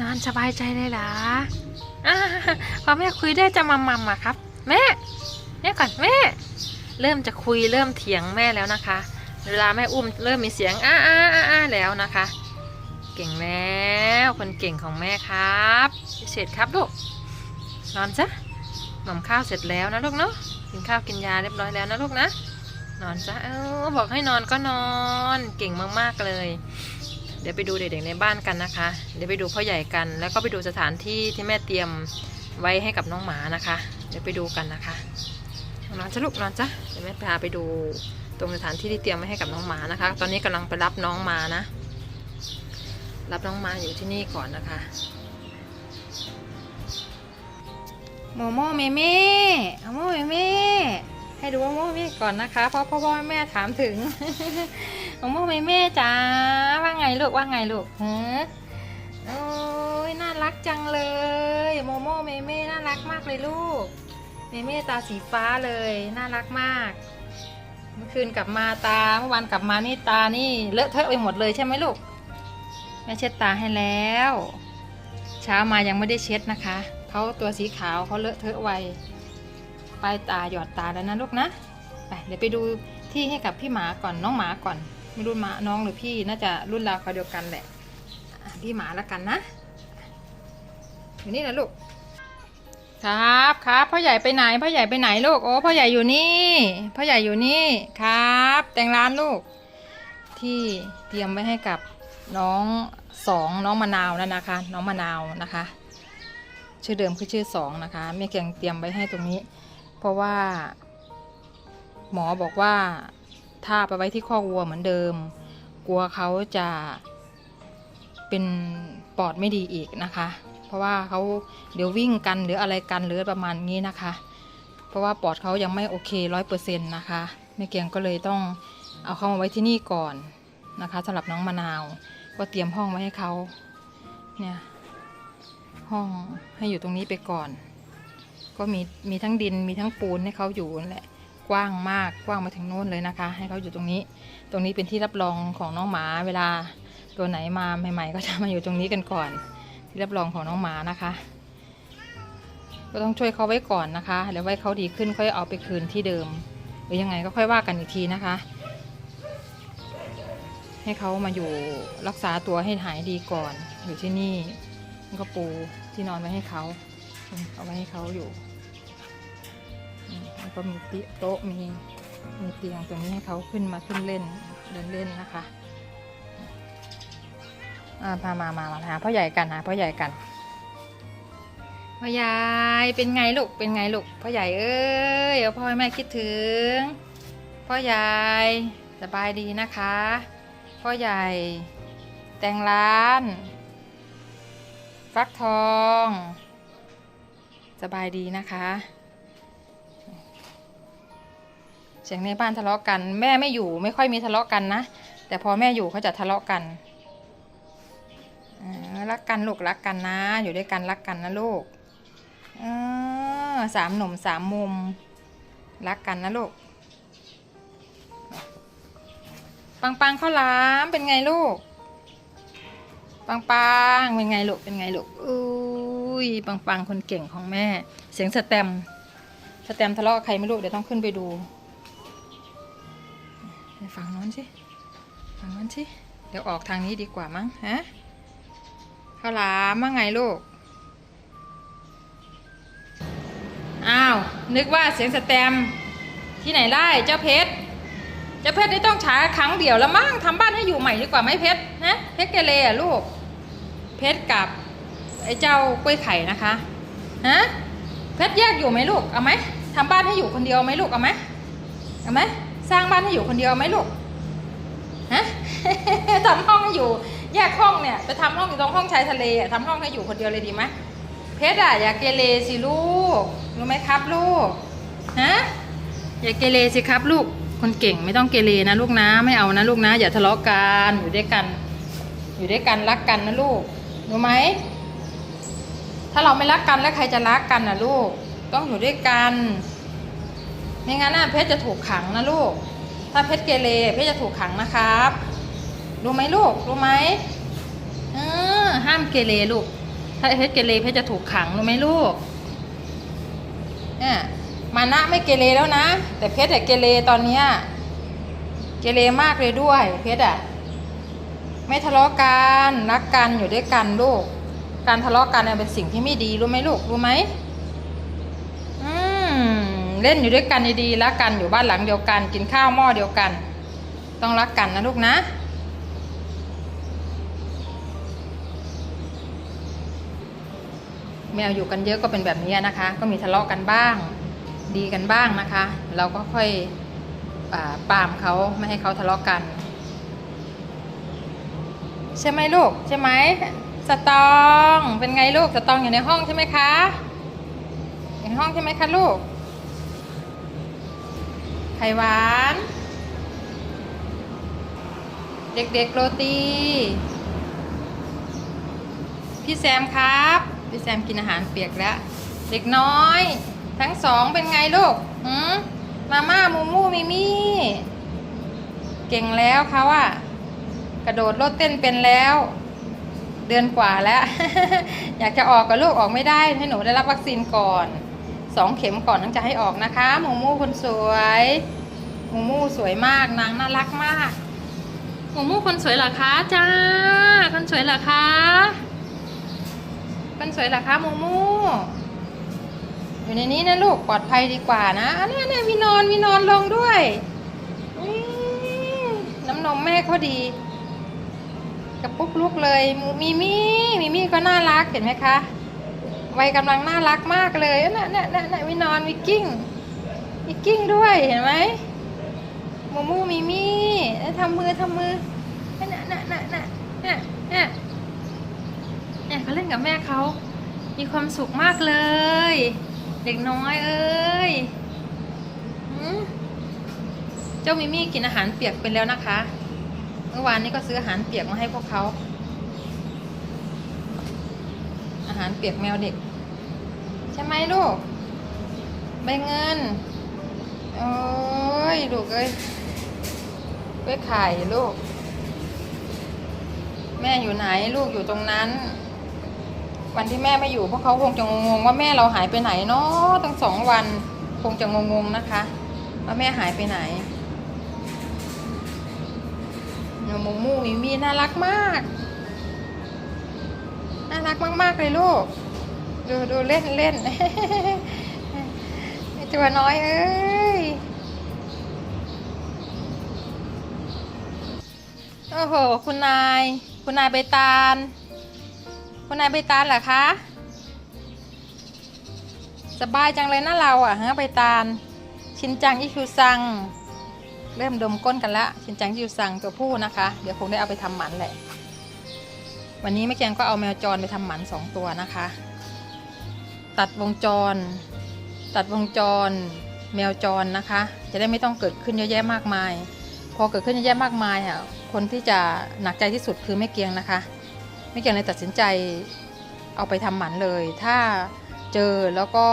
นอนสบายใจเลยเหรออ่าพอแม่คุยได้จะมัมมัมอะครับ แม่แม่ก่อนแม่ เริ่มจะคุยเริ่มเถียงแม่แล้วนะคะ เวลาแม่อุ้มเริ่มมีเสียงอ้าอ้าอ้าอาแล้วนะคะ เก่งแล้วคนเก่งของแม่ครับพิเศษครับลูกนอนซะหม่อมข้าวเสร็จแล้วนะลูกเนาะกินข้าวกินยาเรียบร้อยแล้วนะลูกนะนอนซะเออบอกให้นอนก็นอน เก่งมากๆเลย ดี๋ยวไปดูเด็กๆในบ้านกันนะคะ เดี๋ยวไปดูพ่อใหญ่กัน แล้วก็ไปดูสถานที่ที่แม่เตรียมไว้ให้กับน้องหมานะคะ เดี๋ยวไปดูกันนะคะนอนจ้ะลูกนอนจ้ะเดี๋ยวแม่พาไปดูตรงสถานที่ที่เตรียมไว้ให้กับน้องหมานะคะ ตอนนี้กำลังไปรับน้องมานะ รับน้องมาอยู่ที่นี่ก่อนนะคะโมโมเมเม่โมเมเม่ให้ดูว่าโมเมเม่ก่อนนะคะ เพราะพ่อพ่อแม่ถามถึง โมโมเมเม่จ๋าว่าไงลูกว่าไงลูกฮะโอ้ยน่ารักจังเลยโมโมเมเม่น่ารักมากเลยลูกเมเม่ตาสีฟ้าเลยน่ารักมาก เมื่อคืนกลับมาตาเมื่อวานกลับมานี่ตานี่เลอะเทอะไปหมดเลยใช่ไหมลูกแม่เช็ดตาให้แล้ว เช้ามายังไม่ได้เช็ดนะคะเขาตัวสีขาวเขาเลอะเทอะไวปลายตาหยอดตาแล้วนะลูกนะไปเดี๋ยวไปดูที่ให้กับพี่หมาก่อนน้องหมาก่อน ไม่รู้มาน้องหรือพี่น่าจะรุ่นราวเขาวเดียวกันแหละพี่หมาล้วกันนะอยู่นี่นะลูก ครับครับพ่อใหญ่ไปไหนพ่อใหญ่ไปไหนลูกโอ้พ่อใหญ่อยู่นี่พ่อใหญ่อยู่นี่ครับ แต่งร้านลูก ที่เตรียมไว้ให้กับน้องสองน้องมะนาวนั่นนะคะ น้องมะนาวนะคะ ชื่อเดิมคือชื่อสองนะคะแม่เกียงเตรียมไว้ให้ตรงนี้ เพราะว่า หมอบอกว่า ถ้าไปไว้ที่คอกวัวเหมือนเดิม กลัวเขาจะเป็นปอดไม่ดีอีกนะคะ เพราะว่าเขาเดี๋ยววิ่งกันหรืออะไรกันหรือประมาณนี้นะคะ เพราะว่าปอดเขายังไม่โอเคร้อยเปอร์เซ็นต์นะคะแม่เกียงก็เลยต้องเอาเข้ามาไว้ที่นี่ก่อนนะคะสำหรับน้องมะนาว ก็เตรียมห้องไว้ให้เขาเนี่ยห้องให้อยู่ตรงนี้ไปก่อน ก็มีมีทั้งดินมีทั้งปูนให้เขาอยู่นั่นแหละ กว้างมากกว้างมาถึงโน้นเลยนะคะ ให้เขาอยู่ตรงนี้ ตรงนี้เป็นที่รับรองของน้องหมา เวลาตัวไหนมาใหม่ ๆ ก็จะมาอยู่ตรงนี้กันก่อน ที่รับรองของน้องหมานะคะ ก็ต้องช่วยเขาไว้ก่อนนะคะแล้วไว้เขาดีขึ้นค่อยเอาไปคืนที่เดิม หรือยังไงก็ค่อยว่ากันอีกทีนะคะ ให้เขามาอยู่รักษาตัวให้หายดีก่อน อยู่ที่นี่ก็ปูที่นอนไว้ให้เขาเอาไว้ให้เขาอยู่ ก็มีโต๊ะมีมีเตียงตรงนี้ให้เขาขึ้นมาขึ้นเล่นเดินเล่นนะคะอ่ามามามามาหาพ่อใหญ่กันหาพ่อใหญ่กันพ่อใหญ่เป็นไงลูกเป็นไงลูกพ่อใหญ่เอ้ยเอาพ่อให้แม่คิดถึง พ่อใหญ่สบายดีนะคะ พ่อใหญ่ แต่งร้าน ฟักทอง สบายดีนะคะ เสียงในบ้านทะเลาะกัน แม่ไม่อยู่ไม่ค่อยมีทะเลาะกันนะ แต่พอแม่อยู่เขาจะทะเลาะกันรักกันลูกรักกันนะ อยู่ด้วยกันรักกันนะลูกสามหนุ่มสามมุม รักกันนะลูก ปังปังข้าวหลามเป็นไงลูก ปังปังเป็นไงลูกเป็นไงลูกอุ้ยปังปังคนเก่งของแม่ เสียงสแตมสแตมทะเลาะใครไม่รู้เดี๋ยวต้องขึ้นไปดู ฝั่งโน้นสิ ฝั่งโน้นสิ เดี๋ยวออกทางนี้ดีกว่ามั้งฮะข้าวหลามว่าไงลูก อ้าว นึกว่าเสียงสแตมที่ไหนได้เจ้าเพชร เจะเพชรนี่ต้องฉาครั้งเดียวแล้วมั้งทำบ้านให้อยู่ใหม่ดีกว่าไหมเพชรนะเพชรเกเรอะลูก เพชรกับไอ้เจ้ากล้วยไข่นะคะฮะเพชรแยกอยู่ไหมลูก เอาไหมทำบ้านให้อยู่คนเดียวไหมลูก เอาไหมเอาไหม สร้างบ้านให้อยู่คนเดียวไหมลูกฮะทำห้องให้อยู่ แยกห้องเนี่ย ไปทำห้องอยู่ตรงห้องชายทะเลอะทำห้องให้อยู่คนเดียวเลยดีไหมเพชรอะอย่าเกเรสิลูกรู้ไหมครับลูกฮะอย่าเกเรสิครับลูกคนเก่งไม่ต้องเกเรนะลูกนะไม่เอานะลูกนะ อย่าทะเลาะกันอยู่ด้วยกัน อยู่ด้วยกันรักกันนะลูกรู้ไหมถ้าเราไม่รักกันแล้วใครจะรักกันนะลูก ต้องอยู่ด้วยกัน ไม่งั้นน่ะเพชรจะถูกขังนะลูก ถ้าเพชรเกเรเพชรจะถูกขังนะครับรู้ไหมลูกรู้ไหมเออห้ามเกเรลูก ถ้าเพชรเกเรเพชรจะถูกขังรู้ไหมลูกเนี่ยมานะไม่เกเรแล้วนะ แต่เพชรอะเกเรตอนเนี้ยเกเรมากเลยด้วย เพชรอะไม่ทะเลาะกันรักกันอยู่ด้วยกันลูก การทะเลาะกันเนี่ยเป็นสิ่งที่ไม่ดีรู้ไหมลูกรู้ไหม เล่นอยู่ด้วยกันดีๆรักกันอยู่บ้านหลังเดียวกัน กินข้าวหม้อเดียวกัน ต้องรักกันนะลูกนะ แมวอยู่กันเยอะก็เป็นแบบนี้นะคะ ก็มีทะเลาะกันบ้าง ดีกันบ้างนะคะ เราก็ค่อยอปามเขาไม่ให้เขาทะเลาะกัน ใช่ไหมลูกใช่ไหมสตองเป็นไงลูกสตองอยู่ในห้องใช่ไหมคะอยู่ในห้องใช่ไหมคะลูก ไข่หวาน เด็กๆโรตี พี่แซมครับ พี่แซมกินอาหารเปียกแล้ว เด็กน้อย ทั้งสองเป็นไงลูกหืมมาม่ามูมูมิมี่เก่งแล้วเขาอะกระโดดโลดเต้นเป็นแล้ว เดือนกว่าแล้ว อยากจะออกกับลูกออกไม่ได้ให้หนูได้รับวัคซีนก่อน สองเข็มก่อนถึงจะให้ออกนะคะมูมูคนสวยมูมูสวยมากนางน่ารักมากมูมูคนสวยเหรอคะจ้า คนสวยเหรอคะ คนสวยเหรอคะมูมูอยู่ในนี้นะลูกปลอดภัยดีกว่านะอันนี้นี่มีนอนมีนอนลงด้วยน้ำนมแม่เขาดีกระปุกลุกเลยมูมีมี่มีมี่ก็น่ารักเห็นไหมคะ วัยกำลังน่ารักมากเลยน่ะน่ะน่ะน่ะมีนอนมีกิ้งมีกิ้งด้วยเห็นไหมมูมูมีมี่แล้วทำมือทำมือน่ะน่ะน่ะน่ะน่ะน่ะน่ะเนี่ยเขาเล่นกับแม่เขามีความสุขมากเลย เด็กน้อยเอ้ยเจ้ามิมี่กินอาหารเปียกไปแล้วนะคะ เมื่อวานนี้ก็ซื้ออาหารเปียกมาให้พวกเขาอาหารเปียกแมวเด็ก ช่ไหมลูกใบเงิน โอ้ย ลูกเอ้ยกล้วยไข่ลูก แม่อยู่ไหนลูกอยู่ตรงนั้น วันที่แม่ไม่อยู่พวกเขาคงจะงงว่าแม่เราหายไปไหนเนาะตั้งสองวันคงจะงงๆนะคะ ว่าแม่หายไปไหนเนี่ยมูมูมิมีน่ารักมาก น่ารักมากๆเลยลูก ดูดูเล่นเล่นตัวน้อยเอ้ย โอ้โห คุณนาย คุณนายใบตาล คุณนายใบตาลเหรอคะ สบายจังเลยนะเราอะฮะใบตาล ชินจังอิคิวซัง เริ่มดมก้นกันละ ชินจังอิคิวซังตัวผู้นะคะ เดี๋ยวคงได้เอาไปทำหมันแหละ วันนี้แม่แกงก็เอาแมวจรไปทำหมันสองตัวนะคะ ตัดวงจร ตัดวงจร แมวจรนะคะ จะได้ไม่ต้องเกิดขึ้นเยอะแยะมากมาย พอเกิดขึ้นเยอะแยะมากมายอะคนที่จะหนักใจที่สุดคือแม่เกียงนะคะแม่เกียงเลยตัดสินใจเอาไปทำหมันเลย ถ้าเจอแล้วก็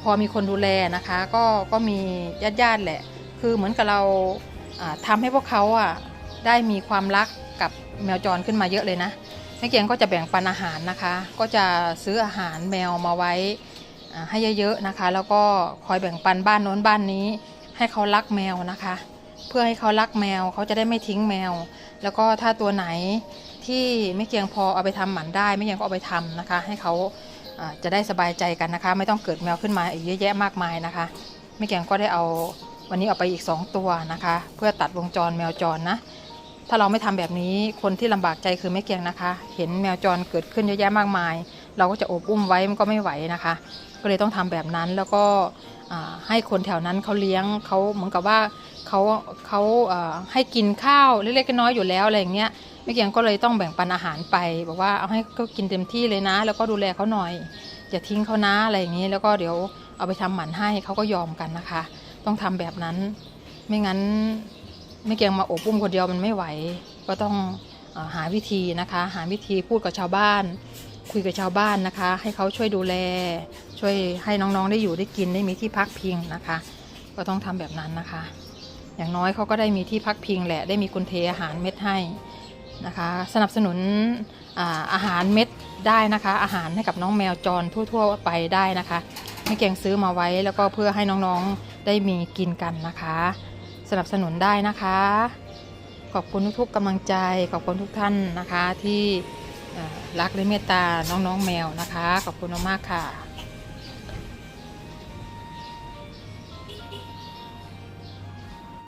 พอมีคนดูแลนะคะ ก็ก็มีญาติญาติๆแหละ คือเหมือนกับเราทำาให้พวกเขาอะได้มีความรักกับแมวจรขึ้นมาเยอะเลยนะ ม่เกียงก็จะแบ่งปันอาหารนะคะ ก็จะซื้ออาหารแมวมาไว้ให้เยอะๆนะคะ แล้วก็คอยแบ่งปันบ้านโน้นบ้านนี้ ให้เขารักแมวนะคะ เพื่อให้เขารักแมวเขาจะได้ไม่ทิ้งแมว แล้วก็ถ้าตัวไหนที่ไม่เกียงพอเอาไปทำหมันได้ไม่เกียงก็เอาไปทำนะคะ ให้เขาอ่าจะได้สบายใจกันนะคะ ไม่ต้องเกิดแมวขึ้นมาอีกเยอะแยะมากมายนะคะไม่เกียงก็ได้เอาวันนี้เอาไปอีก 2 ตัวนะคะ เพื่อตัดวงจรแมวจรนะ ถ้าเราไม่ทำแบบนี้คนที่ลำบากใจคือแม่เกียงนะคะ เห็นแมวจรเกิดขึ้นเยอะแยะมากมาย เราก็จะโอบอุ้มไว้มันก็ไม่ไหวนะคะ ก็เลยต้องทำแบบนั้นแล้วก็ให้คนแถวนั้นเขาเลี้ยงเขาเหมือนกับว่าเขาเขาให้กินข้าวเล็กๆน้อยๆอยู่แล้วอะไรอย่างเงี้ยแม่เกียงก็เลยต้องแบ่งปันอาหารไป บอกว่าเอาให้เขากินเต็มที่เลยนะ แล้วก็ดูแลเขาหน่อยอย่าทิ้งเขานะอะไรอย่างนี้ แล้วก็เดี๋ยวเอาไปทำหมันให้เขาก็ยอมกันนะคะ ต้องทำแบบนั้นไม่งั้น ไม่เกียงมาอบอุ้มคนเดียวมันไม่ไหว ก็ต้องอหาวิธีนะคะ หาวิธีพูดกับชาวบ้าน คุยกับชาวบ้านนะคะ ให้เขาช่วยดูแล ช่วยให้น้องๆได้อยู่ได้กินได้มีที่พักพิงนะคะ ก็ต้องทำแบบนั้นนะคะ อย่างน้อยเขาก็ได้มีที่พักพิงแหละได้มีคนเทอาหารเม็ดให้นะคะ สนับสนุนอาอาหารเม็ดได้นะคะ อาหารให้กับน้องแมวจรทั่ว ๆ ไปได้นะคะแม่เกียงซื้อมาไว้แล้วก็เพื่อให้น้องๆได้มีกินกันนะคะ สนับสนุนได้นะคะ ขอบคุณทุกๆกำลังใจ ขอบคุณทุกท่านนะคะที่รักและเมตตาน้องๆแมวนะคะ ขอบคุณมากๆค่ะ